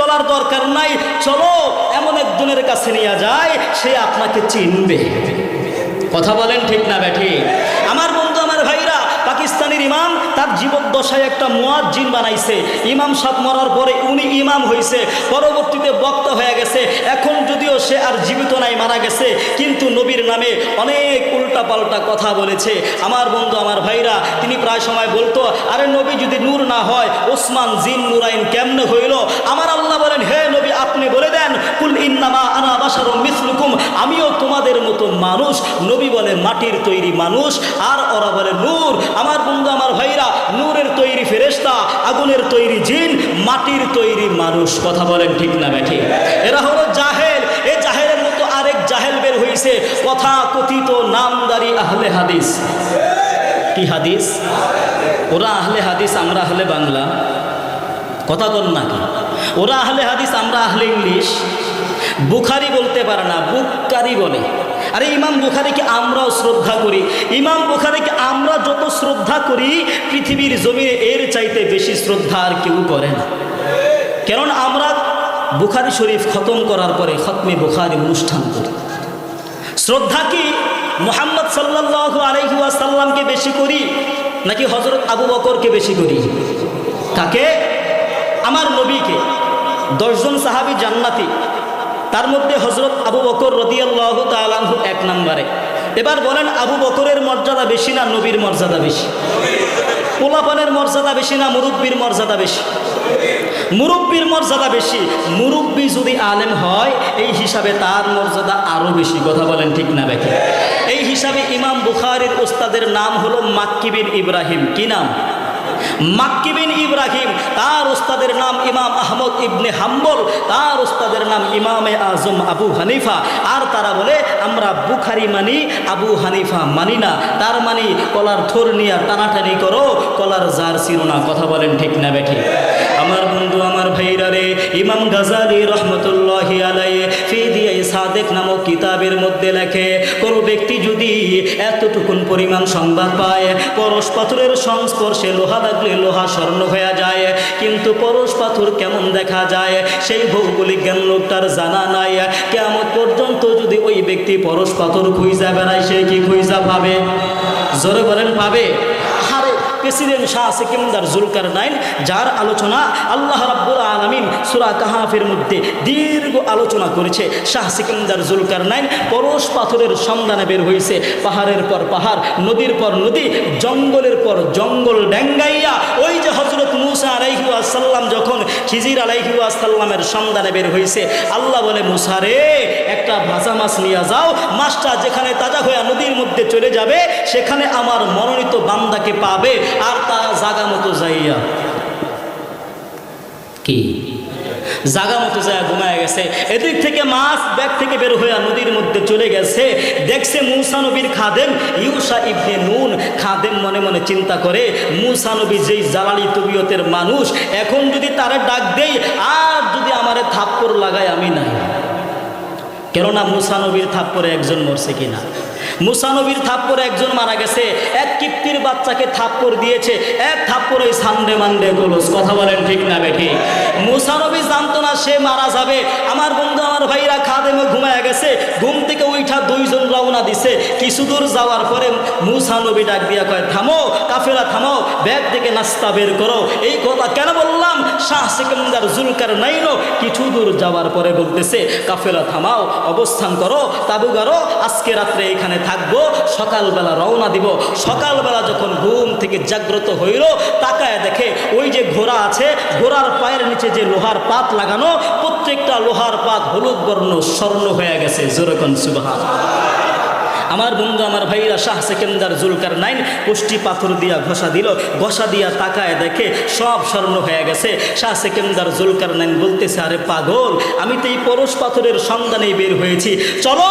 চলার দরকার নাই। চলো, এমন একজনের কাছে নিয়ে যায়, সে আপনাকে চিনবে। কথা বলেন ঠিক না, ব্যাঠি। আমার পাকিস্তানের ইমাম, তার জীবদ্দশায় একটা মুয়াজ্জিন বানাইছে। ইমাম সাহেব মরার পরে উনি ইমাম হয়েছে পরবর্তীতে বক্তা হয়ে গেছে। এখন যদিও সে আর জীবিত নাই, মারা গেছে, কিন্তু নবীর নামে অনেক উল্টা পাল্টা কথা বলেছে। আমার বন্ধু, আমার ভাইরা, তিনি প্রায় সময় বলতো, আরে নবী, যদি নূর না হয়, ওসমান জিন নুরাইন কেমনে হইল? আমার আল্লাহ বলেন, হে নবী আপনি বলে দেন, কুল ইন্নামা আনা বাসার মিসলুকুম। আমিও তোমাদের মতো মানুষ, নবী বলে মাটির তৈরি মানুষ, আর ওরা বলে নূর। আমার বন্ধু, আমার ভাইরা, নূরের তৈরি ফেরেশতা, আগুনের তৈরি জিন, মাটির তৈরি মানুষ। কথা বলেন ঠিক না ব্যাঠি? এরা হলো জাহেল। এ জাহেলের মতো আরেক জাহেল বের হয়েছে কথা কথিত নামদারি আহলে হাদিস। কি হাদিস? ওরা আহলে হাদিস, আমরা আহলে বাংলা। কথা বল নাকি ওরা আহলে হাদিস, আমরা আহলে ইংলিশ। বুখারি বলতে পারে না বুককারি বলে। আরে ইমাম বুখারিকে আমরাও শ্রদ্ধা করি। ইমাম বুখারিকে আমরা যত শ্রদ্ধা করি, পৃথিবীর জমিনে এর চাইতে বেশি শ্রদ্ধা আর কেউ করে না। কেননা আমরা বুখারি শরীফ খতম করার পরে খতমে বুখারি অনুষ্ঠান করি। শ্রদ্ধা কি মোহাম্মদ সাল্লাহ আলহিউসাল্লামকে বেশি করি, নাকি হজরত আবু বকরকে বেশি করি? কাকে? আমার নবীকে। দশজন সাহাবি জান্নাতি। তার মধ্যে হজরত আবু বকর রদিয়াল্লাহ তালাহু এক নম্বরে। এবার বলেন আবু বকরের মর্যাদা বেশি না নবীর মর্যাদা বেশি? পোলাপানের মর্যাদা বেশি না মুরব্বীর মর্যাদা বেশি? মুরব্বীর মর্যাদা বেশি। মুরব্বী যদি আলেম হয়, এই হিসাবে তার মর্যাদা আরও বেশি। কথা বলেন ঠিক না দেখে এই হিসাবে ইমাম বুখারির ওস্তাদের নাম হলো মাক্কিবিন ইব্রাহিম। কি নাম? মাক্কিবিন ইব্রাহিম, তার ওস্তাদের নাম ইমাম আহমদ ইবনে হাম্বল, তার ওস্তাদের নাম ইমামে আজম আবু হানিফা। আর তারা বলে, আমরা বুখারি মানি, আবু হানিফা মানি না। তার মানি, কলার থর নিয়ে টানাটানি করো, কলার জার সিরোনা কথা বলেন ঠিক না বেঠি। আমার বন্ধু, আমার ভাইরা রে, ইমাম গাজালি রহমতুল্লাহ আলাই সাদেক নামক কিতাবের মধ্যে লেখে, কোন ব্যক্তি যদি এতটুকুন পরিমাণ সংবাদ পায়, পরশ পাথরের সংস্পর্শে লোহা লাগলে লোহা স্বর্ণ হয়ে যায়, কিন্তু পরশ পাথর কেমন দেখা যায়, সেই ভৌগোলিক জ্ঞান লোকটার জানা নাই। কেমন পর্যন্ত যদি ওই ব্যক্তি পরশ পাথর খুঁজা বেড়ায়, সে কি খুঁজা পাবে? জোরে বলেন, পাবে? প্রেসিডেন্ট শাহ সিকিমদার জুলকার নাইন, যার আলোচনা আল্লাহ রাব্বুল আলমিন সুরা কাহাফের মধ্যে দীর্ঘ আলোচনা করেছে। শাহ সিকিমদার জুলকার নাইন পরশ পাথরের সন্ধানে বের হয়েছে। পাহাড়ের পর পাহাড়, নদীর পর নদী, জঙ্গলের পর জঙ্গল ডেঙ্গাইয়া, ওই যে হজরত মুসা আলাইহু আসাল্লাম যখন খিজির আলাইহু আসাল্লামের সন্ধানে বের হয়েছে, আল্লাহ বলে, মুসা রে, একটা ভাজা মাছ নিয়ে যাও, মাছটা যেখানে তাজা হয়ে নদীর মধ্যে চলে যাবে, সেখানে আমার মনোনীত বান্দাকে পাবে আর তারা জাগা মতো যাইয়া। কি? জাগা মতো যায় ঘুমায় গেছে। এদিক থেকে মাছ ব্যাগ থেকে বের হয়ে নদীর মধ্যে চলে গেছে। দেখছে মুসা নবীর খাদেম, ইউসা ইবনে নুন। খাদেম মনে মনে চিন্তা করে, মুসা নবী যেই জালালি তবিয়তের মানুষ, এখন যদি তারে ডাক দেই, আর যদি আমারে থাপ্পড় লাগায় আমি নাই। কেননা মুসানবীর থাপ্পরে একজন মরছে কিনা? মুসানবীর থাপ্পরে একজন মারা গেছে। এক কিপ্তির বাচ্চাকে থাপ্পর দিয়েছে। এক থাপ্পর ওই সান্ডে মান্ডে গোলস। কথা বলেন ঠিক না বেঠি? মুসানবী জানতো না সে মারা যাবে। আমার বন্ধু, আমার ভাইরা খাদেমে ঘুমায় গেছে। ঘুম থেকে উঠা দুইজন রওনা দিছে। কিছু দূর যাওয়ার পরে মুসানবী ডাক দিয়া কয়, থামো, কাফেলা, থামো। ব্যাগ থেকে নাস্তা বের করো। এই কথা কেন বললাম? শাহ সিকান্দার জুলকার নাইনো কিছু দূর যাওয়ার পরে বলতেছে, কাফেলা, থামাও, অবস্থান করো তাবু গারো আজকে রাত্রে এখানে থাকব, সকালবেলা রওনা দিব। সকালবেলা যখন ঘুম থেকে জাগ্রত হইল, তাকায় দেখে ওই যে ঘোড়া আছে, ঘোড়ার পায়ের নিচে যে লোহার পাত লাগানো, প্রত্যেকটা লোহার পাত হলুদ বর্ণ, স্বর্ণ হয়ে গেছে। জোরকন সুবাহান। আমার বন্ধু, আমার ভাইরা, শাহ সেকেন্দার জুলকার নাইন, পুষ্টি পাথর দিয়া ঘষা দিল। ঘষা দিয়া তাকায় দেখে সব স্বর্ণ হয়ে গেছে। শাহ সেকেন্দার জুলকার নাইন বলতেছে, আরে পাগল, আমি তো এই পরশ পাথরের সন্ধানে বের হয়েছি। চলো,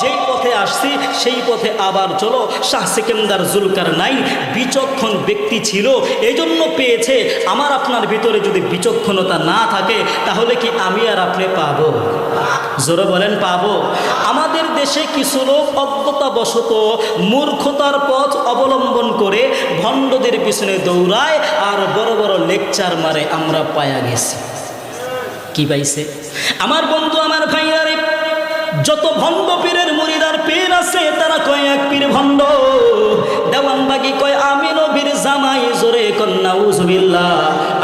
যেই পথে আসছি, সেই পথে আবার চলো। শাহ সেকেন্দার জুলকার নাইন বিচক্ষণ ব্যক্তি ছিল, এজন্য পেয়েছে। আমার আপনার ভিতরে যদি বিচক্ষণতা না থাকে, তাহলে কি আমি আর আপনি পাব? জোরে বলেন, পাব। আমাদের দেশে কিছু লোক অজ্ঞতাবশত মূর্খতার পথ অবলম্বন করে ভণ্ডদের পিছনে দৌড়ায় আর বড় বড় লেকচার মারে আমরা পায়া গেছি। কি পাইছে? আমার বন্ধু, আমার ভাইয়ারে যত ভণ্ড পীরের মুরিদার পীর আছে, তারা কয় এক পীর ভণ্ড। দেওয়ান বাগি কয়, আমি নবীর জামাই, জোরে কন্যা উজবিল্লাহ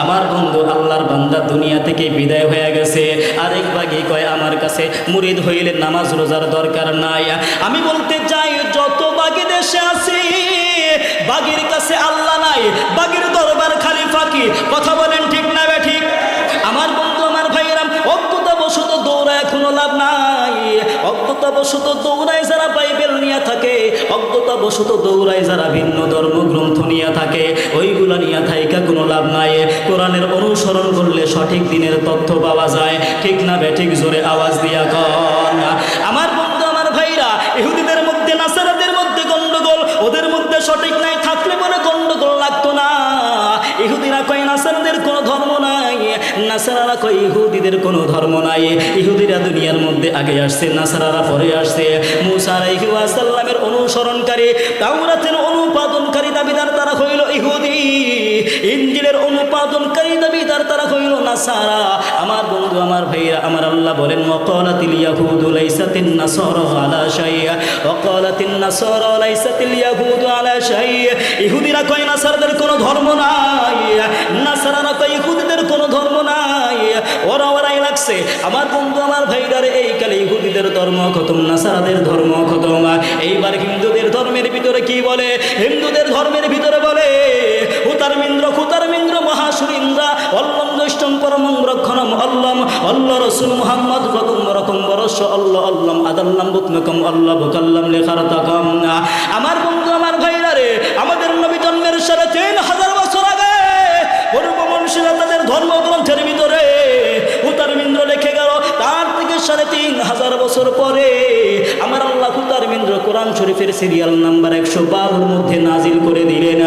আমার বন্ধু আল্লাহর বান্দা দুনিয়া থেকে বিদায় হয়ে গেছে। আরেক বাগি কয়, আমার কাছে মুরিদ হইলে নামাজ রোজার দরকার নাই। আমি বলতে চাই, যত বাগি দেশে আছে, বাগির কাছে আল্লাহ নাই, বাগির দরবার বশত দৌড়ায় যারা ভিন্ন ধর্মগ্রন্থ নিয়ে থাকে, ওইগুলা নিয়ে থাইকা কোনো লাভ নাই। কোরআনের অনুসরণ করলে সঠিক দিনের তথ্য পাওয়া যায়। ঠিক না বে, ঠিক জোরে আওয়াজ দিয়া কন। আমার বন্ধু, আমার ভাইরা, ইহুদিদের মধ্যে, নাসারাদের মধ্যে গন্ডগোল, ওদের মধ্যে সঠিক নাই, থাকলে পরে গন্ডগোল লাগতো না। ইহুদিরা কয়, নাসারাদের কোনো ধর্ম নাই, নাসারারা কয়, ইহুদিদের কোনো ধর্ম নাই। ইহুদিরা দুনিয়ার মধ্যে আগে আসছে, নাসারারা পরে আসছে। মুসা আলাইহিওয়াসাল্লামের অনুসরণকারী, তাওরাতের অনুপাদনকারী দাবিদার তারা হইল ইহুদি ইঞ্জিলের অনুপাদনকারী দাবিদার তারা হইল নাসারা। আমার বন্ধু, আমার ভাইরা, আমার আল্লাহ বলেন, ওয়াকালাতিল ইয়াহুদু লাইসাতিন নাসারা আলা শাইআ ওয়াকালাতিন নাসারা লাইসাতিল ইয়াহুদু আলা শাইআ ইহুদিরা কয়, নাসারাদের কোনো ধর্ম নাই, নাসারারা কয়, ইহুদিদের কোনো ধর্ম নাই। ওরা ওরাই লাগছে। আমার বন্ধু, আমার ভাইরারে এই কালে ইহুদিদের ধর্ম খতম, নাসারাদের ধর্ম খতম। এইবার হিন্দুদের ধর্মের ভিতরে কি বলে? হিন্দুদের ধর্মের ভিতরে বলে, হুতার মিন্দ্র, খুতার মিন্দ্র মহাসুরিন্দ্রা অল্লম জ্যৈষ্ঠম পরমং রক্ষণম অল্লম, অল্ল রসুল মুহাম্মদ রকম রকম বরস অল্ল অল্লম আদাল্লাম বুকনকম অল্লাহ বুকাল্লাম লেখার তাকম। আমার বন্ধু, আমার ভাইরা রে আমাদের নবী জন্মের সাড়ে তিন হাজার বছর আগে পূর্ব মনুষ্যরা তিন হাজার বছর পরে আমার আল্লাহ কুতারমিন্দ্র কোরআন শরীফের সিরিয়াল নাম্বার একশো বারোর মধ্যে নাজিল করে দিলেন।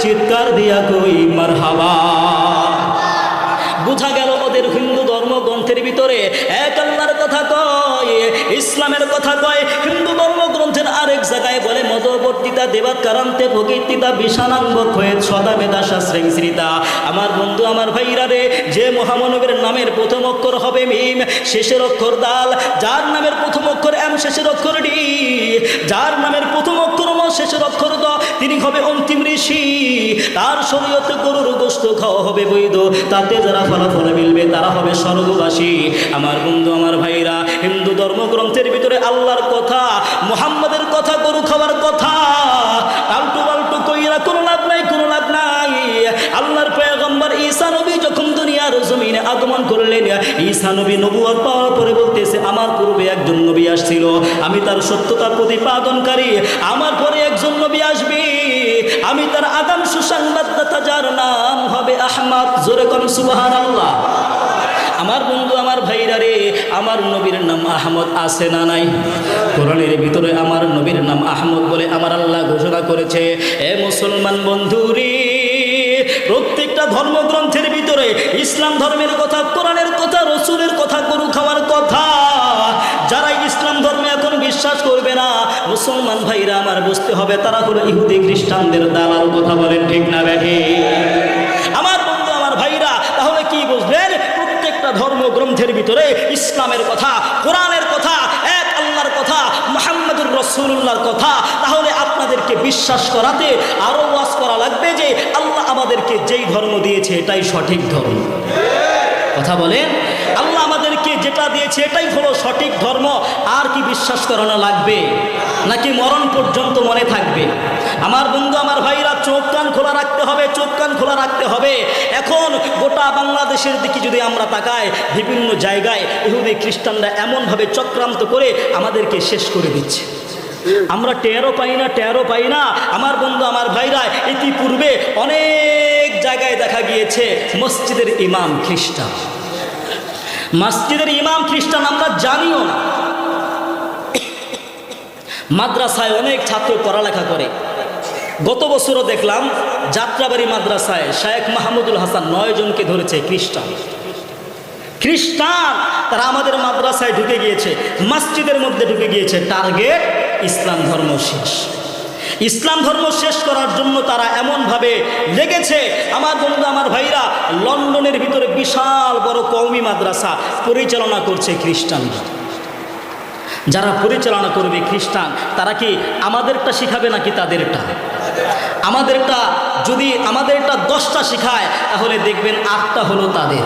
চিৎকার দিয়া কই, মারহাবা। বোঝা গেল ওদের হিন্দু ধর্মগ্রন্থের ভিতরে এক আল্লাহর কথা কয় ইসলামের কথা কয়, হিন্দু ধর্মগ্রন্থের আরেক জায়গায় বলে, মদবর্তিতা দেবাত কারান্তে ভগীতিতা বিষানাঙ্গ হয়ে সদা বেদা শাস্ত্রেং শ্রীতা আমার বন্ধু, আমার ভাইরা রে, যে মহামানবের নামের প্রথম অক্ষর হবে মিম, শেষের অক্ষর দাল। যার নামের প্রথম অক্ষর এম, শেষের অক্ষর ডি। যার নামের প্রথম অক্ষর ম, শেষের অক্ষর তিনি হবে অন্তিম ঋষি। তার শরীয়তে গরুর গোস্ত খাওয়া হবে বৈধ। তাতে যারা ফলাফল মিলবে, তারা হবে স্বর্গবাসী। আমার বন্ধু, আমার ভাইরা, হিন্দু ধর্মগ্রন্থের ভিতরে আল্লাহর কথা, মুহাম্মাদের কথা, গরু খাওয়ার কথা আলটু পাল্টু কইরা কোনো লাভ নাই, কোনো লাভ নাই। আল্লাহর নবী যখন দুনিয়ার জমিনে আগমন করলেন, ঈসা নবী নবুয়ত পাওয়ার পরে বলতেছে, আমার পূর্বে একজন নবী আসছিল। আমি তার সত্যতা প্রতিপাদনকারী। আমার পরে একজন নবী আসবে। আমি তার আগাম সুসংবাদদাতা, যার নাম হবে আহমদ। জোরে কোন সুবাহান আল্লাহ আমার বন্ধু, আমার ভাইরা রে, আমার নবীর নাম আহমদ আছে না নাই? কোরআনের ভিতরে আমার নবীর নাম আহমদ বলে আমার আল্লাহ ঘোষণা করেছে। এ মুসলমান বন্ধু রে, প্রত্যেকটা ধর্মগ্রন্থের ভিতরে ইসলাম ধর্মের কথা, কোরআনের কথা, রসুলের কথা, গরু খাওয়ার কথা বিশ্বাস করবে না। মুসলমান ভাইরা, আমার বুঝতে হবে তারা হলো ইহুদি খ্রিস্টানদের দালাল, কথা বলেন ঠিক না ব্যাঠে? আমার বন্ধু, আমার ভাইরা, তাহলে কি বুঝলেন? প্রত্যেকটা ধর্মগ্রন্থের ভিতরে ইসলামের কথা, কোরআনের কথা, এক আল্লাহর কথা, মোহাম্মদুর রসুল্লাহর কথা, তাহলে আপনাদেরকে বিশ্বাস করাতে আরও ওয়াজ করা লাগবে যে আল্লাহ আমাদেরকে যেই ধর্ম দিয়েছে, এটাই সঠিক ধর্ম। কথা বলেন? আল্লাহ আমাদেরকে যেটা দিয়েছে, এটাই হলো সঠিক ধর্ম। আর কি বিশ্বাস করানো লাগবে? নাকি মরণ পর্যন্ত মনে থাকবে? আমার বন্ধু, আমার ভাইরা, চোখ কান খোলা রাখতে হবে, চোখ কান খোলা রাখতে হবে। এখন গোটা বাংলাদেশের দিকে যদি আমরা তাকাই, বিভিন্ন জায়গায় ইহুদি খ্রিস্টানরা এমনভাবে চক্রান্ত করে আমাদেরকে শেষ করে দিচ্ছে। আমরা টেরও পাই না, টেরও পাই না। আমার বন্ধু, আমার ভাইরা, ইতিপূর্বে অনেক জায়গায় দেখা গিয়েছে, মসজিদের ইমাম খ্রিস্টান। মসজিদের ইমাম খ্রিস্টান আমরা জানিও না। মাদ্রাসায় অনেক ছাত্র পড়ালেখা করে। গত বছরও দেখলাম যাত্রাবাড়ি মাদ্রাসায় শায়েখ মাহমুদুল হাসান নয় জনকে ধরেছে খ্রিস্টান। খ্রিস্টান তারা আমাদের মাদ্রাসায় ঢুকে গিয়েছে, মসজিদের মধ্যে ঢুকে গিয়েছে। টার্গেট ইসলাম ধর্ম শেষ। ইসলাম ধর্ম শেষ করার জন্য তারা এমনভাবে লেগেছে, আমার বন্ধু আমার ভাইরা, লন্ডনের ভিতরে বিশাল বড় কওমি মাদ্রাসা পরিচালনা করছে খ্রিস্টানরা। যারা পরিচালনা করবে খ্রিস্টান, তারা কি আমাদেরটা শিখাবে নাকি তাদেরটা? আমাদেরটা, যদি আমাদেরটা দশটা শিখায়, তাহলে দেখবেন আটটা হলো তাদের।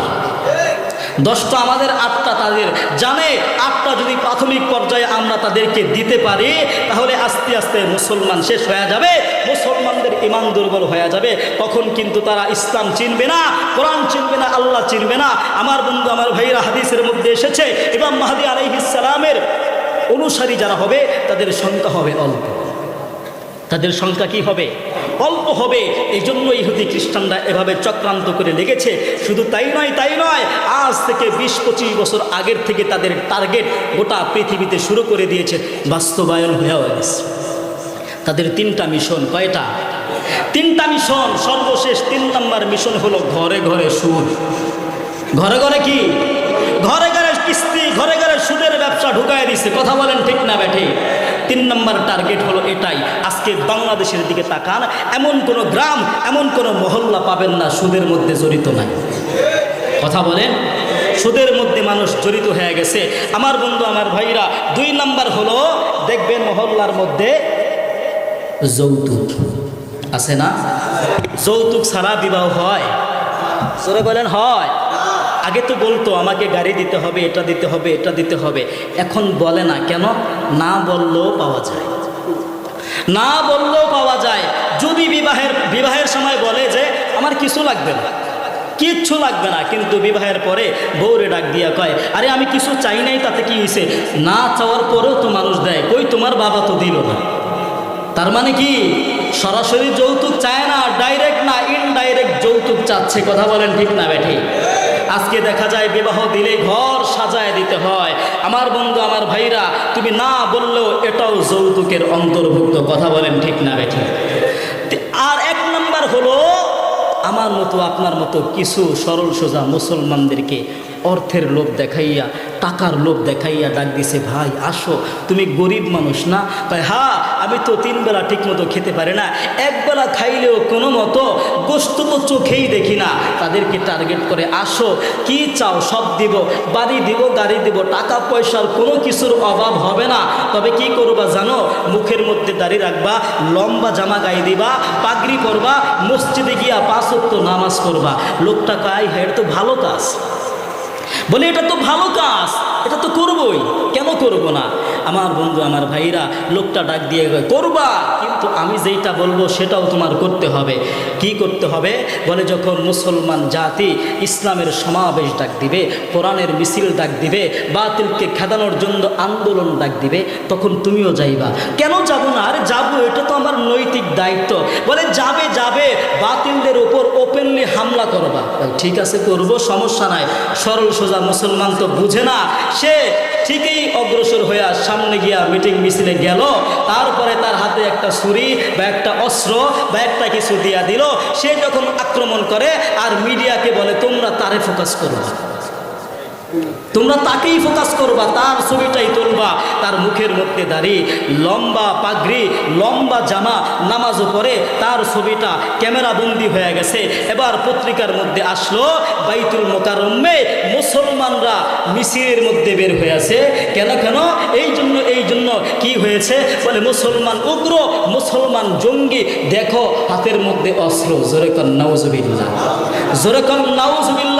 দশটা আমাদের আটটা তাদের জানে, আটটা যদি প্রাথমিক পর্যায়ে আমরা তাদেরকে দিতে পারি, তাহলে আস্তে আস্তে মুসলমান শেষ হয়ে যাবে, মুসলমানদের ইমান দুর্বল হয়ে যাবে। তখন কিন্তু তারা ইসলাম চিনবে না, কোরআন চিনবে না, আল্লাহ চিনবে না। আমার বন্ধু, আমার ভাইরা হাদিসের মধ্যে এসেছে এবং মাহাদি আলাইহিসালামের অনুসারী যারা হবে, তাদের সংখ্যা হবে অল্প। তাদের সংখ্যা কি হবে? অল্প হবে। এই জন্য ইহুদি খ্রিস্টানরা এভাবে চক্রান্ত করে লেগেছে। শুধু তাই নয় তাই নয় আজ থেকে বিশ, পঁচিশ বছর আগের থেকে তাদের টার্গেট গোটা পৃথিবীতে শুরু করে দিয়েছে, বাস্তবায়ন হয়ে গেছে। তাদের তিনটা মিশন, কয়টা? তিনটা মিশন, সর্বশেষ তিন নম্বর মিশন হলো ঘরে ঘরে সুদ। ঘরে ঘরে কি? ঘরে ঘরে কিস্তি, ঘরে ঘরে সুদের ব্যবসা ঢুকায় দিছে। কথা বলেন ঠিক না ব্যাঠে? তিন নম্বর টার্গেট হলো এটাই, আজকে বাংলাদেশের দিকে তাকান, এমন কোনো গ্রাম, এমন কোনো মহল্লা পাবেন না সুদের মধ্যে জড়িত নাই। কথা বলেন সুদের মধ্যে মানুষ জড়িত হয়ে গেছে। আমার বন্ধু, আমার ভাইরা, দুই নাম্বার হলো, দেখবেন মহল্লার মধ্যে যৌতুক। আছে না? যৌতুক ছাড়া বিবাহ হয়। সরে বলেন, হয়। আগে তো বলতো, আমাকে গাড়ি দিতে হবে, এটা দিতে হবে, এটা দিতে হবে। এখন বলে না, কেন? না বললেও পাওয়া যায়। না বললেও পাওয়া যায়। যদি বিবাহের বিবাহের সময় বলে যে, আমার কিছু লাগবে না। কিচ্ছু লাগবে না। কিন্তু বিবাহের পরে বউরে ডাক দিয়া কয়, আরে আমি কিছু চাই নাই, তাতে কি হয়েছে না চাওয়ার পরেও তো মানুষ দেয়। কই তোমার বাবা তো দিল না। তার মানে কি? সরাসরি যৌতুক চায় না ডাইরেক্ট না ইনডাইরেক্ট যৌতুক চাচ্ছে। কথা বলেন ঠিক না, বেঠি? আজকে দেখা যায় বিবাহ দিলে ঘর সাজায় দিতে হয়। আমার বন্ধু, আমার ভাইরা, তুমি না বললেও এটাও যৌতুকের অন্তর্ভুক্ত। কথা বলেন ঠিক না, বেঠি আর এক নাম্বার হলো আমার মতো আপনার মতো কিছু সরল সোজা মুসলমানদেরকে অর্থের লোভ দেখাইয়া, টাকার লোভ দেখাইয়া ডাক দিছে, ভাই, আসো, তুমি গরিব মানুষ না? তাই হ্যাঁ আমি তো তিন বেলা ঠিক মতো খেতে পারি না একবেলা খাইলেও কোনো মতো গোস্ত তো চোখেই দেখি না। তাদেরকে টার্গেট করে, আসো, কি চাও, সব দিব, বাড়ি দিব, গাড়ি দিব, টাকা পয়সার কোনো কিছুর অভাব হবে না। তবে কি করবা জানো? মুখের মধ্যে দাড়ি রাখবা, লম্বা জামা গায়ে দিবা, পাগড়ি করবা মসজিদে গিয়া পাঁচ নামাজ করবা লোকটা কাই হ্যাঁ তো ভালো কাজ। বলে এটা তো ভালো কাজ এটা তো করবই। কেন করব না? আমার বন্ধু, আমার ভাইরা লোকটা ডাক দিয়ে করবা, কিন্তু আমি যেইটা বলব সেটাও তোমার করতে হবে। কি করতে হবে? বলে, যখন মুসলমান জাতি ইসলামের সমাবেশ ডাক দিবে, কোরআনের মিছিল ডাক দিবে, বাতিলকে খেদানোর জন্য আন্দোলন ডাক দিবে, তখন তুমিও যাইবা। কেন যাব না? আরে যাব, এটা তো আমার নৈতিক দায়িত্ব। বলে, যাবে যাবে, বাতিলদের উপর ওপেনলি হামলা করবা। ঠিক আছে, করব, সমস্যা নাই। সরল সোজা মুসলমান তো বুঝে না, সে ঠিকই অগ্রসর হইয়া সামনে গিয়া মিটিং মিছিলে গেল। তারপরে তার হাতে একটা ছুরি বা একটা অস্ত্র বা একটা কিছু দিয়া দিল। সে যখন আক্রমণ করে, আর মিডিয়াকে বলে, তোমরা তারে ফোকাস করো তোমরা তাকেই ফোকাস করবা, তার ছবিটাই তুলবা, তার মুখের মধ্যে দাঁড়িয়ে লম্বা পাগড়ি, লম্বা জামা নামাজও পরে তার ছবিটা ক্যামেরা বন্দি হয়ে গেছে। এবার পত্রিকার মধ্যে আসলো, বাইতুল মোকারম্মে মুসলমানরা মিছিলের মধ্যে বের হয়েছে কেন কেন? এই জন্য এই জন্য কি হয়েছে? বলে, মুসলমান উগ্র, মুসলমান জঙ্গি, দেখো হাতের মধ্যে অস্ত্র। জোরেকন নাউজুবিল্লাহ। জোরেকন নাউজুবিল্লাহ।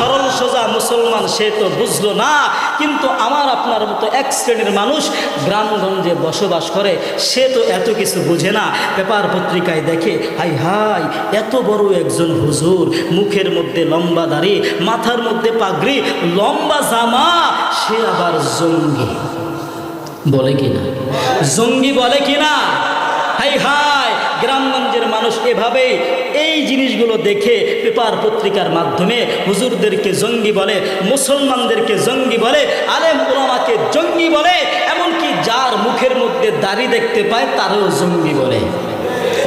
সরল সোজা মুসলমান সে তো বুঝলো না, কিন্তু আমার আপনার মতো এক শ্রেণির মানুষ গ্রামগঞ্জে বসবাস করে, সে তো এত কিছু বুঝে না। পেপার পত্রিকায় দেখে, হাই হাই, এত বড় একজন হুজুর, মুখের মধ্যে লম্বা দাড়ি, মাথার মধ্যে পাগড়ি, লম্বা জামা, সে আবার জঙ্গি। বলে কিনা? জঙ্গি বলে কিনা? হাই হাই গ্রামগঞ্জের মানুষ এভাবেই এই জিনিসগুলো দেখে পেপার পত্রিকার মাধ্যমে হুজুরদেরকে জঙ্গি বলে, মুসলমানদেরকে জঙ্গি বলে, আলেম ওলামাকে জঙ্গি বলে, এমনকি যার মুখের মধ্যে দাড়ি দেখতে পায় তারও জঙ্গি বলে।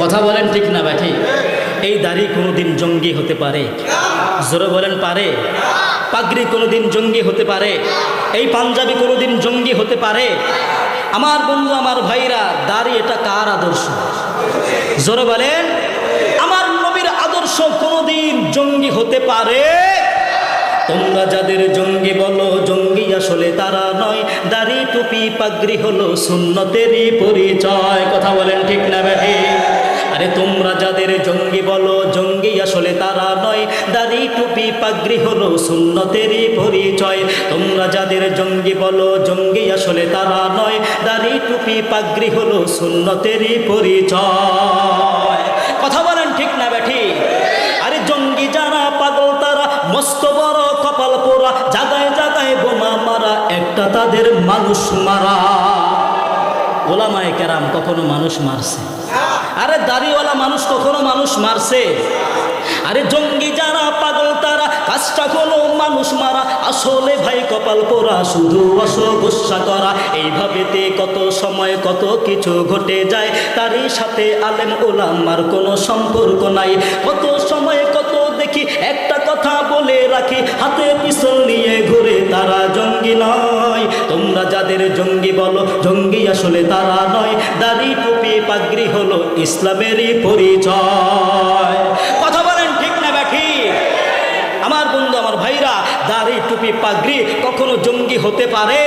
কথা বলেন ঠিক না ব্যাঠি এই দাড়ি কোনোদিন জঙ্গি হতে পারে? জোরে বলেন, পারে? পাগড়ি কোনোদিন জঙ্গি হতে পারে? এই পাঞ্জাবি কোনোদিন জঙ্গি হতে পারে? আমার বন্ধু, আমার ভাইরা, দাড়ি এটা কার আদর্শ? জোরে বলেন, আমার নবীর আদর্শ কোনোদিন জঙ্গি হতে পারে? তোমরা যাদের জঙ্গি বলো, জঙ্গি আসলে তারা নয়। দাড়ি টুপি পাগড়ি হলো সুন্নতেরই পরিচয়। কথা বলেন ঠিক না ব্যাঠে আরে তোমরা যাদের জঙ্গি বলো, জঙ্গি আসলে তারা নয়। দাড়ি, টুপি, পাগড়ি হলো সুন্নতেরই পরিচয়। তোমরা যাদের জঙ্গি বলো, জঙ্গি আসলে তারা নয়। দাড়ি, টুপি, পাগড়ি হলো সুন্নতেরই পরিচয়। কথা বলেন ঠিক না ব্যাঠি আরে জঙ্গি যারা পাগল, তারা মস্ত বড় কপাল পোড়া। জাগায় জাগায় বোমা মারা, একটা তাদের মানুষ মারা। ওলামায় কেরাম কখনো মানুষ মারছে? মানুষ কখনো মানুষ মারছে? আরে জঙ্গি যারা, পাগল তারা, কাজটা কোনো মানুষ মারা। আসলে ভাই কপাল পোড়া, শুধু অসগোসা করা। এইভাবেতে কত সময় কত কিছু ঘটে যায়, তারই সাথে আলেম ওলামার কোনো সম্পর্ক নাই। কত সময় কত দেখি একটা কথা বলে রাখি, হাতে পিছল নিয়ে ঘুরে, তারা জঙ্গি নয়। তোমরা যাদের জঙ্গি বলো, জঙ্গি আসলে তারা নয়। দাড়ি টুপি পাগড়ি হলো ইসলামেরই পরিচয়। কথা বলেন ঠিক না ব্যাঠি আমার বন্ধু, আমার ভাইরা, দাড়ি টুপি পাগড়ি কখনো জঙ্গি হতে পারে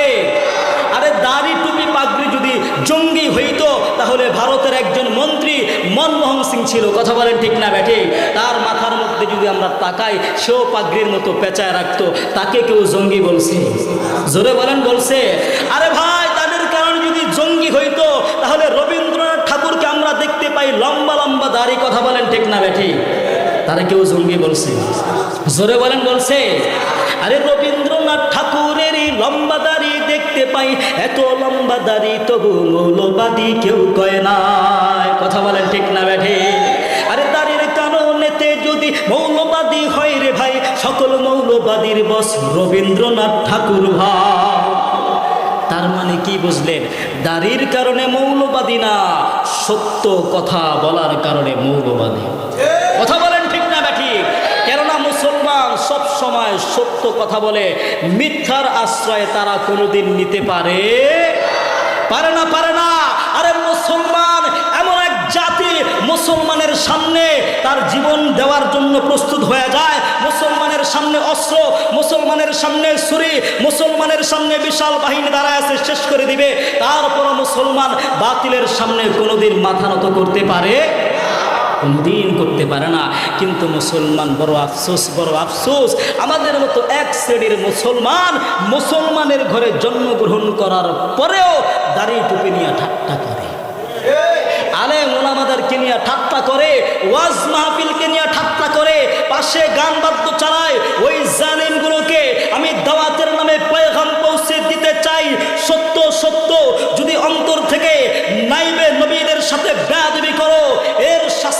আরে দাড়ি টুপি পাগড়ি যদি জঙ্গি হইতো তাহলে ভারতের একজন মন্ত্রী মনমোহন সিং ছিল, কথা বলেন ঠিক না ব্যাঠে? তার মাথার মধ্যে যদি আমরা তাকাই সেও পাগড়ির মতো পেঁচায় রাখতো, তাকে কেউ জঙ্গি বলছে? জোরে বলেন বলছে। আরে ভাই, তাদের কারণে যদি জঙ্গি হইতো, তাহলে রবীন্দ্রনাথ ঠাকুরকে আমরা দেখতে পাই, লম্বা লম্বা দাড়ি, কথা বলেন ঠিক না ব্যাঠি? তারা কেউ জঙ্গি বলছে? জোরে বলেন বলছে। আরে রবীন্দ্রনাথ ঠাকুরেরই লম্বা দাড়ি দেখতে পাই, এত লম্বা দাড়ি, তবু মৌলবাদী কেউ কয় না। কথা বলেন ঠিক না ব্যাঠে? আরে দাড়ির কারণেতে যদি মৌলবাদী হয় রে ভাই, সকল মৌলবাদীর বস রবীন্দ্রনাথ ঠাকুর ভাই। তার মানে কি বুঝলেন? দাড়ির কারণে মৌলবাদী না, সত্য কথা বলার কারণে মৌলবাদী কথা বলেন ঠিক না ব্যাঠি কেননা মুসলমান সব সময় সত্য কথা বলে, মিথ্যার আশ্রয় তারা কোনোদিন নিতে পারে? পারে না পারে না। আরে মুসলমান, এমন এক জাতি মুসলমানের সামনে তার জীবন দেওয়ার জন্য প্রস্তুত হয়ে যায়। মুসলমানের সামনে অস্ত্র, মুসলমানের সামনে ছুরি, মুসলমানের সামনে বিশাল বাহিনী দাঁড়ায় আছে, শেষ করে দিবে। তারপর মুসলমান বাতিলের সামনে কোনোদিন মাথা নত করতে পারে? কোনদিন করতে পারে না। কিন্তু মুসলমান বড় আফসোস বড় আফসোস। আমাদের মতো এক শ্রেণির মুসলমান মুসলমানের ঘরে জন্মগ্রহণ করার পরেও দাড়ি টুপি নিয়ে ঠাট্টা করে। আলে মোলামাদারকে নিয়ে ঠাট্টা করে, ওয়াজ মাহফিলকে নিয়ে ঠাট্টা করে, পাশে গান বাদ্য চালায়। ওই জালিমগুলোকে আমি দাওয়াতের নামে পয়গাম পৌঁছে দিতে চাই। সত্য সত্য। যদি অন্তর থেকে নাইবে নবীদের সাথে করো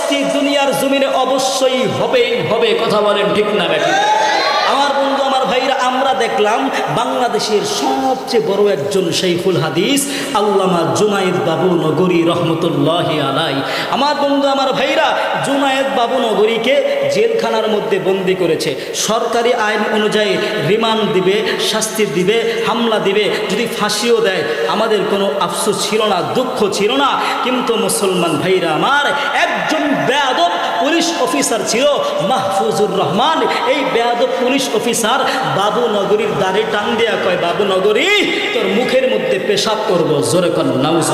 শাস্তি দুনিয়ার জমিনে অবশ্যই হবেই হবে, কথা বলেন ঠিক না বেঠিক আমার বন্ধু, আমার ভাইরা, আমরা দেখলাম বাংলাদেশের সবচেয়ে বড় একজন শৈখুল হাদিস, আল্লামা জুনায়েদ বাবু নগরী রহমতুল্লাহ আলাই আমার বন্ধু, আমার ভাইরা, জুনায়েদ বাবু নগরীকে জেলখানার মধ্যে বন্দি করেছে। সরকারি আইন অনুযায়ী রিমান্ড দিবে, শাস্তি দিবে, হামলা দিবে, যদি ফাঁসিও দেয়, আমাদের কোনো আফসোস ছিল না, দুঃখ ছিল না। কিন্তু মুসলমান ভাইরা আমার একজন বেয়াদব পুলিশ অফিসার ছিল মাহফুজুর রহমান। এই বেয়াদব পুলিশ অফিসার বাবু নগরীর দাঁড়ে টান দেয়া কয়, বাবু নগরী, তোর মুখের মধ্যে পেশাব করব। জোরে কর নাউজ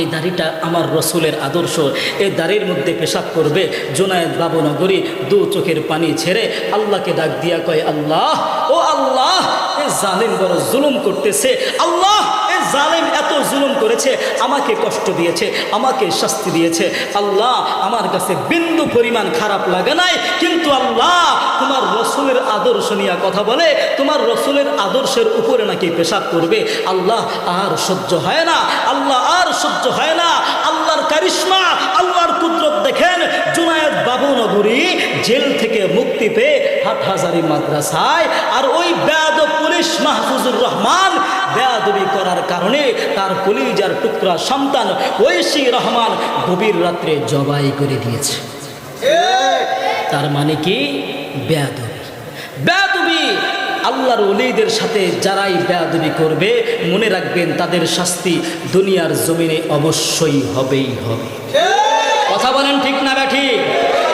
এই দাড়িটা আমার রসুলের আদর্শ। এই দাড়ির মধ্যে পেশাব করবে জোনায়েদ বাবু নগরী, দু চোখের পানি ছেড়ে আল্লাহকে ডাক দিয়া কয়, আল্লাহ, ও আল্লাহ, এ জালিম বড় জুলুম করতেছে। আল্লাহ জালিম এত জুলুম করেছে, আমাকে কষ্ট দিয়েছে, আমাকে শাস্তি দিয়েছে। আল্লাহ আমার কাছে বিন্দু পরিমাণ খারাপ লাগে নাই, কিন্তু আল্লাহ তোমার রসুলের আদর্শ নিয়ে কথা বলে, তোমার রসুলের আদর্শের উপরে নাকি পেশাব করবে। আল্লাহ আর সহ্য হয় না, আল্লাহ আর সহ্য হয় না আল্লাহর কারিশ্মা আল্লাহর কুদরত দেখেন জুনায়েদ বাবু নগরী জেল থেকে মুক্তি পেয়ে হাটহাজারি মাদ্রাসায় আর ওই বেয়াদ পুলিশ মাহফুজুর রহমান বেয়াদবি করার কারণে তার কলিজার টুকরা সন্তান ঐশী রহমান গভীর রাত্রে জবাই করে দিয়েছে। তার মানে কি? বেয়াদবি। বেয়াদবি আল্লাহর অলিদের সাথে যারাই বেয়াদবি করবে, মনে রাখবেন তাদের শাস্তি দুনিয়ার জমিনে অবশ্যই হবেই হবে। কথা বলেন ঠিক না ব্যাঠি?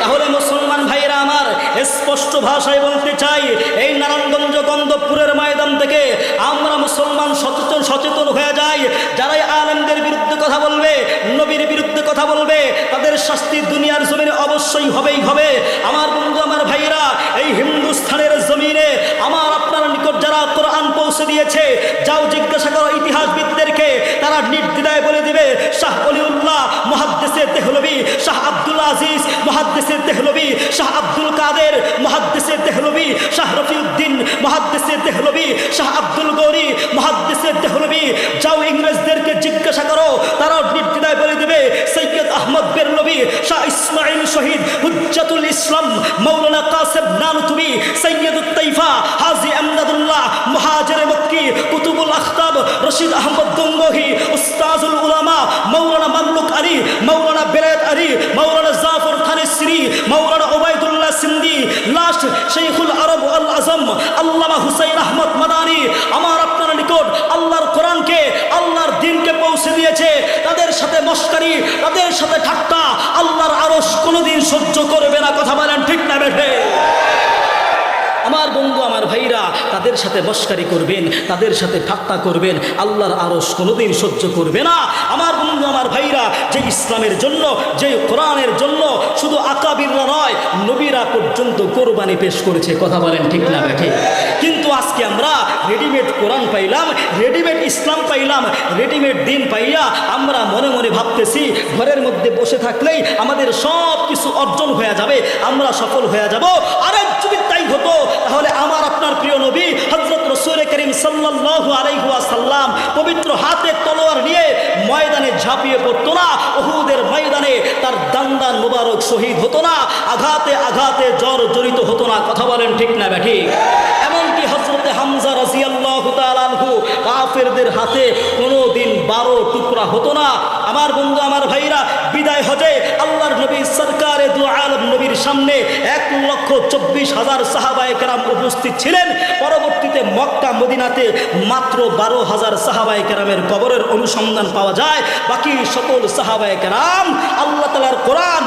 তাহলে মুসলমান ভাইরা আমার স্পষ্ট ভাষায় বলতে চাই, এই নারায়ণগঞ্জ গন্ধপুরের ময়দান থেকে আমরা মুসলমান সচেতন সচেতন হয়ে যাই। যারাই আলেমদের বিরুদ্ধে কথা বলবে, নবীর বিরুদ্ধে কথা বলবে, তাদের শাস্তি দুনিয়ার জমিনে অবশ্যই হবেই হবে। আমার বন্ধু, আমার ভাইরা এই হিন্দুস্থানের জমিনে আমার আপনার নিকট যারা পৌঁছে দিয়েছে, যাও জিজ্ঞাসা করো ইতিহাসবিদদেরকে, তারা নির্দ্বিধায় বলে দিবে, শাহ অলিউল্লাহ মহাদ্দেশে তেহলবি, শাহ আব্দুল আজিজ মহাদ্দেশে তেহলবি, শাহ আব্দুল কাদের মহাদ্দেশে তেহলবি, শাহ রফিউদ্দিন মহাদ্দেশে তেহলবি, শাহ আব্দুল গৌরি মহাদ্দেশে তেহলবি। যাও ইংরেজদেরকে জিজ্ঞাসা করো, তারাও নির্দ্বিধায় বলে দিবে, সৈয়দ আহমদ বেরলবি শাহ ইসমাইল শহীদ হুজ্জাতুল ইসলাম, মৌলানা কাসেম নানুতুবি সৈয়দুত তৈফা হাজি আমদাদুল্লাহ, মহাজের মক্কি কুতুবুল আখতাব, রশিদ আহমদ গঙ্গোহি, উস্তাজুল উলামা মৌলানা মামলুক আলী মৌলানা বেলায়েত আলী মৌলানা জাফর খান শ্রী মৌলানা ওবায়দুল্লাহ সিন্দি লাস্ট শেখুল আরব আল আজম, আল্লামা হুসাইন আহমদ মাদানি, আমার আপনার নিকট আল্লাহর কোরআনকে, আল্লাহর দিনকে পৌঁছে দিয়েছে। তাদের সাথে মস্কারি, তাদের সাথে ঠাট্টা, আল্লাহর আরস কোনোদিন সহ্য করবে না। কথা বলেন ঠিক না বেঠে? বন্ধু আমার ভাইরা, তাদের সাথে মস্কারি করবেন, তাদের সাথে ঠাট্টা করবেন, আল্লাহর আরস কোনোদিন সহ্য করবে না। আমার বন্ধু আমার ভাইরা, যে ইসলামের জন্য, যে কোরআনের জন্য, শুধু আকাবিররা নয়, নবীরা পর্যন্ত কোরবানি পেশ করেছে, কথা বলেন ঠিক না বেঠে কিন্তু আজকে আমরা রেডিমেড কোরআন পাইলাম রেডিমেড ইসলাম পাইলাম রেডিমেড দিন পাইয়া আমরা মনে মনে ভাবতেছি, ঘরের মধ্যে বসে থাকলেই আমাদের সব কিছু অর্জন হয়ে যাবে, আমরা সফল হয়ে যাব। আরে হতো, তাহলে আমার আপনার প্রিয় নবী হজরত রসুল করিম সাল্লাল্লাহু আলাইহি সাল্লাম পবিত্র হাতে তলোয়ার নিয়ে ময়দানে ঝাঁপিয়ে পড়তো না ওহুদের ময়দানে তার দান্দান মুবারক শহীদ হতো না, আঘাতে আঘাতে জ্বর জড়িত হতো না, কথা বলেন ঠিক না ব্যাঠি এমনকি হজরতে হামজা রাজিয়াল্লাহু তাআলাহু কাফেরদের হাতে কোনো দিন বারো টুকরা হতো না। আমার বন্ধু, আমার ভাইরা বিদায় হজে আল্লাহর নবী সরকারে দু আলম নবীর সামনে এক লক্ষ চব্বিশ হাজার সাহাবায় কেরাম উপস্থিত ছিলেন। পরবর্তীতে মক্কা, মদিনাতে মাত্র বারো হাজার সাহাবায় কেরামের কবরের অনুসন্ধান পাওয়া যায়। বাকি সকল সাহাবায় কেরাম আল্লাহ তালার কোরআন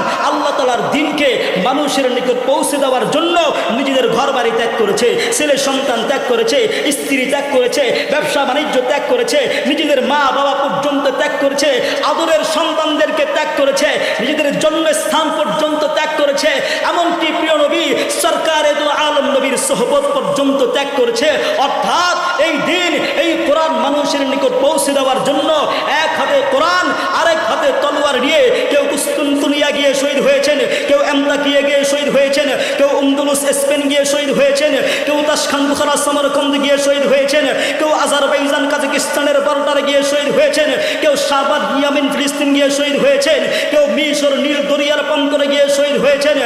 তালার দিনকে মানুষের নিকট পৌঁছে দেওয়ার জন্য নিজেদের ঘর বাড়ি ত্যাগ করেছে, ছেলে সন্তান ত্যাগ করেছে, স্ত্রী ত্যাগ করেছে, ব্যবসা বাণিজ্য ত্যাগ করেছে, নিজেদের মা বাবা পর্যন্ত ত্যাগ করেছে, আদরের সন্তানদেরকে ত্যাগ করেছে, নিজেদের জন্মস্থান পর্যন্ত ত্যাগ করেছে, এমনকি প্রিয় নবী সরকার এদু আলম নবীর সহবত পর্যন্ত ত্যাগ করেছে। অর্থাৎ এই দিন, এই কোরআন মানুষের নিকট পৌঁছে দেওয়ার জন্য এক হাতে কোরআন, আরেক হাতে তলোয়ার নিয়ে কেউ কুস্তুনতুনিয়া গিয়ে শহীদ হয়েছেন, কেউ এমদাকিয়ে গিয়ে শহীদ হয়েছেন, কেউ উমদুলুস স্পেন গিয়ে শহীদ হয়েছেন, কেউ তাসখান, বুখারা, সমরকন্দ গিয়ে শহীদ হয়েছেন, কেউ আজারবাইজান, কাজাকিস্তানের বর্ডারে গিয়ে শহীদ হয়েছেন, কেউ শাহবাদ ইয়ামিন, ফিলিস্তিন গিয়ে শহীদ হয়েছেন, কেউ মিশর, নীল দরিয়ার প্রান্তরে গিয়ে শহীদ হয়েছেন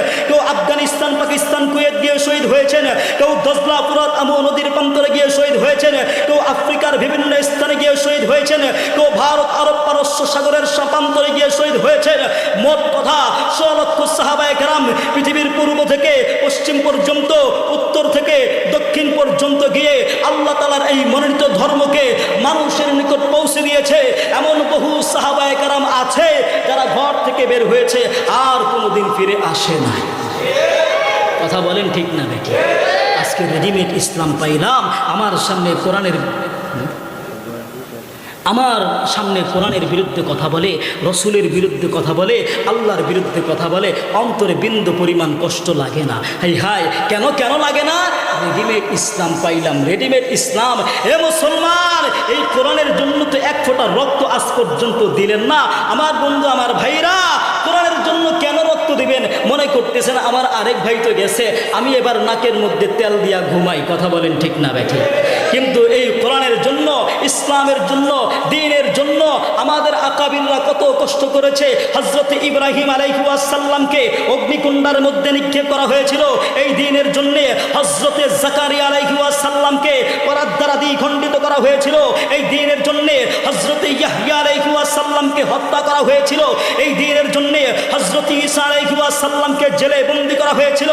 পাকিস্তান, কুয়েত গিয়ে শহীদ হয়েছেন। কেউ দজলা পুরাত আমো নদীর প্রান্তরে গিয়ে শহীদ হয়েছেন। কেউ আফ্রিকার বিভিন্ন স্থানে গিয়ে শহীদ হয়েছেন। কেউ ভারত, আরব, পারস্য সাগরের প্রান্তরে গিয়ে শহীদ হয়েছেন। মোট কথা ছ লক্ষ সাহাবায় গ্রাম পৃথিবীর পূর্ব থেকে পশ্চিম পর্যন্ত, উত্তর থেকে দক্ষিণ পর্যন্ত গিয়ে আল্লাহ তালার এই মনোনীত ধর্মকে মানুষের নিকট পৌঁছে দিয়েছে। এমন বহু সাহাবায় কারাম আছে যারা ঘর থেকে বের হয়েছে, আর কোনোদিন ফিরে আসে না কথা বলেন ঠিক না নাকি? আজকে রেডিমেড ইসলাম পাইলাম। আমার সামনে কোরআনের আমার সামনে কোরআনের বিরুদ্ধে কথা বলে, রসুলের বিরুদ্ধে কথা বলে, আল্লাহর বিরুদ্ধে কথা বলে, অন্তরে বিন্দু পরিমাণ কষ্ট লাগে না। হাই হাই, কেন কেন লাগে না? রেডিমেড ইসলাম পাইলাম। রেডিমেড ইসলাম। হে মুসলমান, এই কোরআনের জন্য তো এক ফোঁটা রক্ত আজ পর্যন্ত দিলেন না। আমার বন্ধু, আমার ভাইরা, কোরআনের জন্য কেন রক্ত দিবেন, মনে করতেছেন আমার আরেক ভাই তো গেছে, আমি এবার নাকের মধ্যে তেল দিয়া ঘুমাই, কথা বলেন ঠিক না ব্যাঠি? কিন্তু এই কোরআনের জন্য, ইসলামের জন্য, দিনের জন্য আমাদের আকাবিল্লা কত কষ্ট করেছে। হজরত ইব্রাহিম আলাইহুয়াসাল্লামকে অগ্নিকুণ্ডার মধ্যে নিক্ষেপ করা হয়েছিল। এই দিনের জন্য হজরতে জাকারি আলাইহুয়াসাল্লামকে করার দ্বারা দ্বিখণ্ডিত করা হয়েছিল। এই দিনের জন্য হজরতে ইয়াহিয়া আলাইহুয়াসাল্লামকে হত্যা করা হয়েছিল। এই দিনের জন্য হজরত ঈসা আলাইহুয়াসাল্লামকে জেলে বন্দি করা হয়েছিল।